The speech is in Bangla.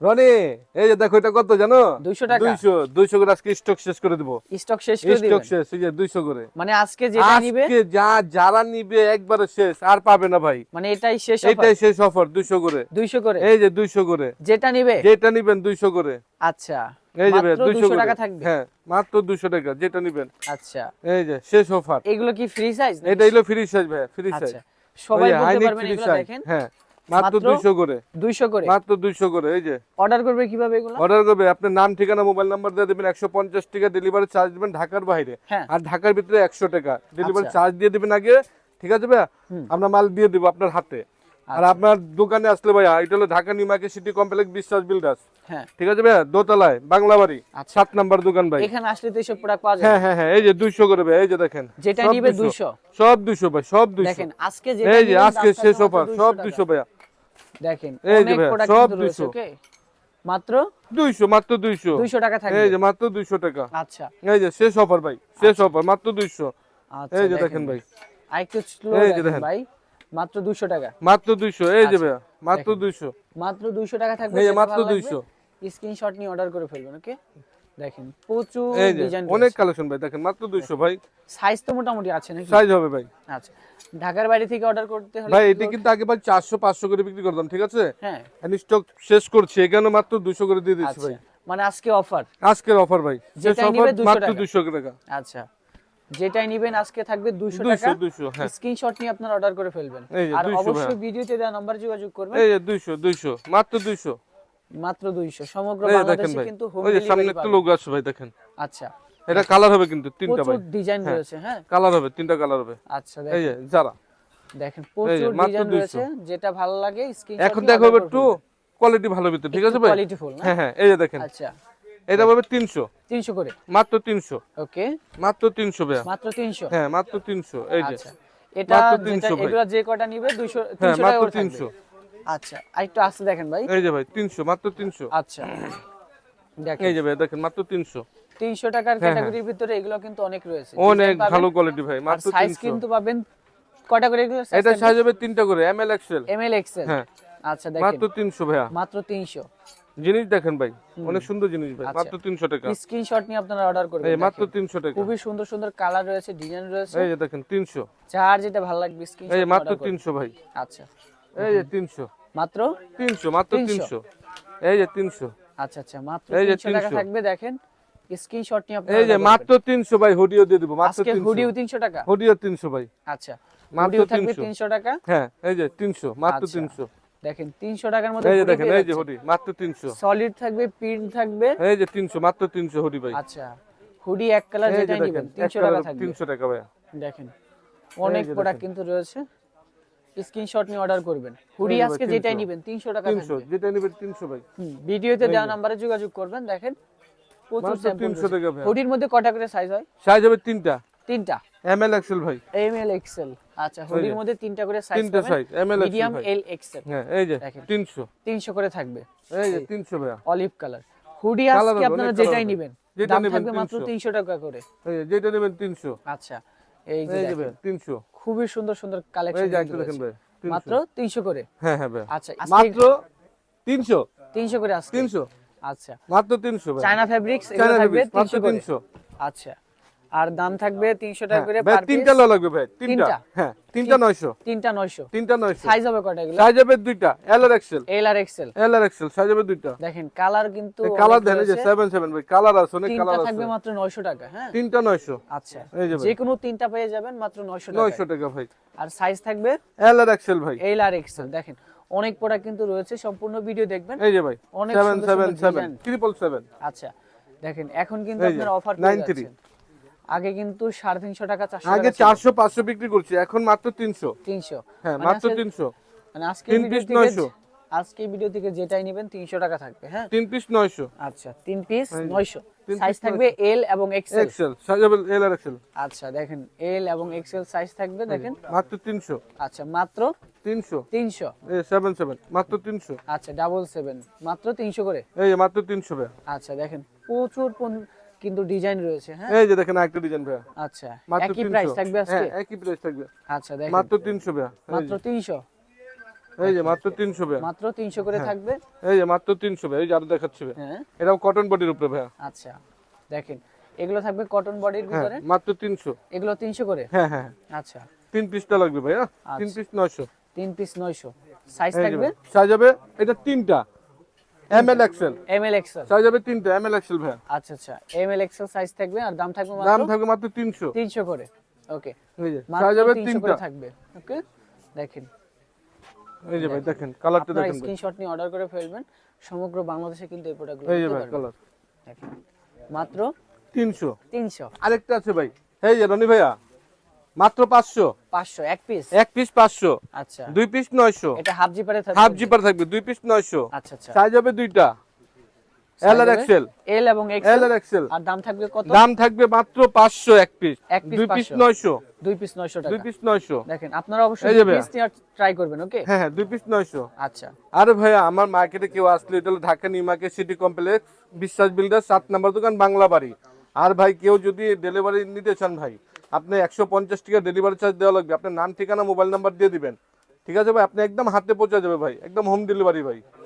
রনি এই যে দেখো এটা কত জানো? 200 টাকা? দুইশো দুইশো করে আজকে স্টক শেষ করে দিব। স্টক শেষ করে স্টক শেষ এই যে দুইশো করে। মানে আজকে যেটা নিবে? আজকে যা যারা নিবে একবারে শেষ আর পাবে না ভাই। মানে এটাই শেষ অফার এইটাই শেষ অফার দুইশো করে। 200 করে? এই যে দুইশো করে। যেটা নিবে? যেটা নিবেন দুইশো করে। আচ্ছা। এই যে দুইশো 200 টাকা থাকবে? হ্যাঁ মাত্র দুইশো টাকা যেটা নিবেন। আচ্ছা। এই যে শেষ অফার এগুলো কি ফ্রি সাইজ এটা হলো ফ্রি সাইজ ভাই ফ্রি সাইজ আচ্ছা সবাই বলতে পারবেন এগুলো দেখেন? হ্যাঁ। মাত্র মাত্র দুইশো করে। 200 করে? মাত্র দুইশো করে এই যে। অর্ডার করবে কীভাবে এগুলো? অর্ডার করবে আপনার নাম ঠিকানা মোবাইল নাম্বার দিয়ে দেবেন একশো পঞ্চাশ টাকা ডেলিভারি চার্জ দিবেন ঢাকার বাইরে। হ্যাঁ। আর ঢাকার ভিতরে একশো টাকা ডেলিভারি আচ্ছা। চার্জ দিয়ে দিবেন আগে ঠিক আছে আমরা মাল দিয়ে দিব আপনার হাতে। আর আচ্ছা। আপনার দোকানে আসলে ভাইয়া এটা হলো Dhaka New Market city complex Biswas builders. হ্যাঁ। ঠিক আছে ভাইয়া? দোতলায় বাংলা বাড়ি আচ্ছা। সাত নাম্বার দোকান ভাই। এখানে আসলে তো এইসব প্রোডাক্ট পাওয়া যায়। হ্যাঁ হ্যাঁ হ্যাঁ এই যে দুইশো করে ভাই এই যে দেখেন। যেটা নিবে 200 200 সব দুইশো ভাই সব দুইশো। দেখেন আজকে যেটা এই যে আজকে শেষ অফার সব 200 দুইশো ভাইয়া। দেখেন অনেক প্রোডাক্ট কিন্তু রয়েছে ওকে মাত্র দুইশো মাত্র দুইশো। 200 টাকা থাকবে। এই যে মাত্র দুইশো টাকা। আচ্ছা। এই যে শেষ অফার ভাই শেষ অফার মাত্র দুইশো। আচ্ছা এই যে দেখেন ভাই। আরেকটু স্লো দেখেন দেখেন। ভাই মাত্র 200 টাকা। মাত্র দুইশো এই যে আচ্ছা, ভাইয়া মাত্র দেখেন। দুইশো। মাত্র 200 টাকা থাকবে এই মাত্র ভালো লাগবে, 200 স্ক্রিনশট নিয়ে অর্ডার করে ফেলবেন ওকে দেখেন প্রচুর ডিজাইন অনেক কালেকশন ভাই দেখেন মাত্র দুইশো ভাই। সাইজ তো মোটামুটি আছে নাকি? সাইজ হবে ভাই। আচ্ছা ঢাকার বাইরে থেকে অর্ডার করতে হলে ভাই এটা কিন্তু আগে ভাই করে বিক্রি করতাম ঠিক আছে? হ্যাঁ। স্টক শেষ করছি এখানে মাত্র দুশো করে দিয়ে দিচ্ছি ভাই। মানে আজকে অফার আজকের অফার ভাই নিবে 200 মাত্র টাকা। দুশো টাকা। আচ্ছা যেটাই নিবেন আজকে থাকবে 200 টাকা। দুইশো দুইশো হ্যাঁ। স্ক্রিনশট নিয়ে আপনারা অর্ডার করে ফেলবেন। আর অবশ্যই ভিডিওতে দেওয়া নাম্বার যোগাযোগ করবেন। এই যে মাত্র দুইশো। মাত্র 200 সমগ্র বাংলাদেশে কিন্তু হোম ওই সামনে একটা লোক আছে ভাই দেখেন। আচ্ছা। এটা কালার হবে কিন্তু তিনটা ভাই। প্রচুর ডিজাইন রয়েছে হ্যাঁ। কালার হবে তিনটা কালার হবে। আচ্ছা দেখেন। এই যে যারা। দেখেন প্রচুর ডিজাইন রয়েছে যেটা ভালো লাগে স্ক্রিনশট এখন দেখো একটু কোয়ালিটি ভালো ভিতরে ঠিক আছে ভাই? কোয়ালিটিফুল না? হ্যাঁ হ্যাঁ এই যে দেখেন। আচ্ছা। এটা পাবে তিনশো। 300 করে? মাত্র তিনশো। ওকে। মাত্র তিনশো ভাইয়া। মাত্র 300 হ্যাঁ মাত্র তিনশো এই যে। আচ্ছা। এটা যেটা এগুলা যে কটা নিবে 200 হ্যাঁ 300 টাকা মাত্র করে তিনশো। থাকবে আচ্ছা আরেকটু আসতে দেখেন ভাই। এই যে ভাই তিনশো মাত্র তিনশো। আচ্ছা দেখেন। এই যে ভাই দেখেন মাত্র তিনশো। 300 টাকার ক্যাটাগরির ভিতরে এগুলো কিন্তু অনেক রয়েছে। হ্যাঁ, অনেক ভালো কোয়ালিটি ভাই মাত্র সাইজ কিন্তু পাবেন কটা করে এগুলো? এটা সাইজ হবে তিনটা করে M L XL M L XL হ্যাঁ। আচ্ছা দেখেন। মাত্র তিনশো ভাইয়া। মাত্র 300 জিনিস দেখেন ভাই অনেক সুন্দর জিনিস ভাই আচ্ছা। মাত্র তিনশো টাকা। স্ক্রিনশট নিয়ে আপনারা অর্ডার করবেন এই মাত্র দেখেন। তিনশো টাকা। খুবই সুন্দর সুন্দর কালার রয়েছে ডিজাইন রয়েছে। এই যে দেখেন তিনশো। যার যেটা ভালো লাগবে স্ক্রিনশট যে মাত্র তিনশো ভাই। আচ্ছা। এই যে তিনশো মাত্র তিনশো মাত্র 300 এই যে তিনশো আচ্ছা আচ্ছা মাত্র 300 টাকা থাকবে দেখেন স্ক্রিনশট নিয়ে আপনারা এই যে মাত্র তিনশো ভাই হুডিও দিয়ে দিব। মাত্র আজকে হুডিও 300 টাকা হুডিও তিনশো ভাই আচ্ছা মাত্র 300 300 টাকা হ্যাঁ এই যে তিনশো মাত্র আচ্ছা। তিনশো দেখেন 300 টাকার মধ্যে এই যে দেখেন এই যে হুডি মাত্র তিনশো সলিড থাকবে প্রিন্ট থাকবে এই যে তিনশো মাত্র তিনশো হুডি ভাই আচ্ছা হুডি এক কালার যেটা নেবেন 300 টাকা থাকবে তিনশো টাকা ভাই দেখেন অনেক প্রোডাক্ট কিন্তু রয়েছে স্ক্রিনশট নিয়ে অর্ডার করবেন। হুডি আজকে যেটাই নেবেন 300 টাকা 300 যেটাই নেবেন 300 ভাই। ভিডিওতে দেওয়া নম্বরে যোগাযোগ করবেন দেখেন। প্রচুর স্যাম্পল 300 টাকা ভাই। হুডির মধ্যে কটা করে সাইজ হয়? সাইজ হবে তিনটা। তিনটা। এম এল এক্সেল ভাই। এম এল এক্সেল আচ্ছা হুডির মধ্যে তিনটা করে সাইজ তিনটা size M L XL medium L XL হ্যাঁ এই যে 300 300 করে থাকবে। এই যে 300 ভাই অলিভ কালার হুডি আজকে আপনারা যেটাই নেবেন। যেটা নেবেন মাত্র 300 টাকা করে। এই যে যেটা নেবেন 300 আচ্ছা এই যে 300 খুবই সুন্দর সুন্দর কালেকশন। মাত্র 300 করে? হ্যাঁ হ্যাঁ আচ্ছা আজকে মাত্র তিনশো? 300 করে আসছে তিনশো। আচ্ছা। মাত্র তিনশো ভাই। চায়না ফেব্রিক্স এগুলো চায়না থাকবে 300 তিনশো। আচ্ছা। আর দাম থাকবে 300 টাকা করে ভাই পার তিনটা পিস লো লাগবে ভাই তিনটা। তিনটা? হ্যাঁ তিনটা নয়শো। তিনটা 900 তিনটা নয়শো। সাইজ হবে কয়টা এগুলো? সাইজ হবে দুইটা। এল আর এক্সেল এল আর এক্সেল এল আর এক্সেল সাইজ হবে দুইটা। দেখেন কালার কিন্তু কালার যে রয়েছে। সেভেন সেভেন ভাই কালার আছে অনেক তিনটা কালার আছে। থাকবে মাত্র 900 টাকা হ্যাঁ? তিনটা নয়শো। আচ্ছা। এই যে যে কোনো তিনটা পেয়ে যাবেন মাত্র 900 টাকা নয়শো টাকা ভাই। আর সাইজ থাকবে এল আর এক্সেল ভাই। এল আর এক্সেল দেখেন। অনেক প্রোডাক্ট কিন্তু রয়েছে সম্পূর্ণ ভিডিও দেখবেন। এই যে ভাই অনেক সেভেন সুন্দর সেভেন সুন্দর সেভেন design। ট্রিপল সেভেন আচ্ছা দেখেন এখন কিন্তু আপনারা অফার 93 যাচ্ছেন। আগে কিন্তু 350 টাকা 400 আগে চারশো পাঁচশো বিক্রি করছি এখন মাত্র তিনশো। 300 হ্যাঁ মানে মাত্র তিনশো। মানে আজকে 900 আজকে ভিডিও থেকে যেটাই নেবেন 300 টাকা থাকবে হ্যাঁ? তিন পিস নয়শো। আচ্ছা তিন পিস এই যে, 900 তিন সাইজ থাকবে এল এবং এক্সেল এক্সেল এল আর এক্সেল আচ্ছা দেখেন এল এবং এক্সেল সাইজ থাকবে দেখেন। মাত্র তিনশো। আচ্ছা মাত্র তিনশো। 300 এই সেভেন সেভেন মাত্র তিনশো। আচ্ছা ডাবল সেভেন মাত্র 300 করে। এই মাত্র তিনশো ভাই। আচ্ছা দেখেন প্রচুর কিন্তু ডিজাইন রয়েছে হ্যাঁ? এই যে দেখেন একটা ডিজাইন ভাই আচ্ছা মাত্র একই প্রাইস থাকবে আজকে? হ্যাঁ একই প্রাইস থাকবে। আচ্ছা দেখেন। মাত্র তিনশো ভাই মাত্র 300 এই যে মাত্র তিনশো ভাইয়া। মাত্র তিনশো করে থাকবে? এই যে মাত্র তিনশো ভাই এই যে আরও দেখাচ্ছি ভাই হ্যাঁ। এটাও কটন বডির উপরে ভাইয়া। আচ্ছা দেখেন। এগুলো থাকবে কটন বডির হ্যাঁ ভিতরে? মাত্র তিনশো। এগুলো তিনশো করে? হ্যাঁ হ্যাঁ হ্যাঁ। আচ্ছা। তিন পিসটা লাগবে ভাইয়া। তিন পিস নয়শো। তিন পিস নয়শো। সাইজ থাকবে? ভাই, সাইজ হবে এটা তিনটা। M L XL M L XL size হবে তিনটা এম এল এক্সেল ভাইয়া। আচ্ছা আচ্ছা। এম এল এক্সেল সাইজ থাকবে আর দাম থাকবে দাম থাকবে মাত্র তিনশো। তিনশো করে। ওকে সাইজ হবে তিনটা। থাকবে। ওকে দেখেন। এই যে ভাই দেখেন কালারটা দেখেন। স্ক্রিনশট নিয়ে অর্ডার করে ফেলবেন। সমগ্র বাংলাদেশে কিন্তু এই প্রোডাক্টগুলো এই যে ভাই কালার দেখেন। মাত্র তিনশো। তিনশো। আরেকটা আছে ভাই। এই যে রনি ভাইয়া মাত্র পাঁচশো। পাঁচশো এক পিস এক পিস পাঁচশো। আচ্ছা। দুই পিস নয়শো। এটা হাফ জিপারে থাকবে হাফ জিপার থাকবে দুই পিস নয়শো। আচ্ছা আচ্ছা। সাইজ হবে দুইটা। এল আর এক্সেল এল এবং এল আর এক্সেল আর দাম থাকবে কত? দাম থাকবে মাত্র পাঁচশো এক পিস এক দুই পিস 500 নয়শো। দুই পিস নয়শো দুই পিস নয়শো। দেখেন আপনারা অবশ্যই পিস নিয়ে ট্রাই করবেন ওকে হ্যাঁ হ্যাঁ দুই পিস নয়শো। আচ্ছা। আরে ভাইয়া আমার মার্কেটে কেউ আসলে এটা হলো Dhaka New Market city complex Biswas builder সাত নাম্বার দোকান বাংলা বাড়ি আর ভাই কেউ যদি ডেলিভারি নিতে চান ভাই আপনি একশো পঞ্চাশ টাকা ডেলিভারি চার্জ দেওয়া লাগবে। আপনার নাম ঠিকানা মোবাইল নাম্বার দিয়ে দিবেন। ঠিক আছে ভাই? আপনি একদম হাতে পৌঁছে যাবে ভাই। একদম হোম ডেলিভারি ভাই।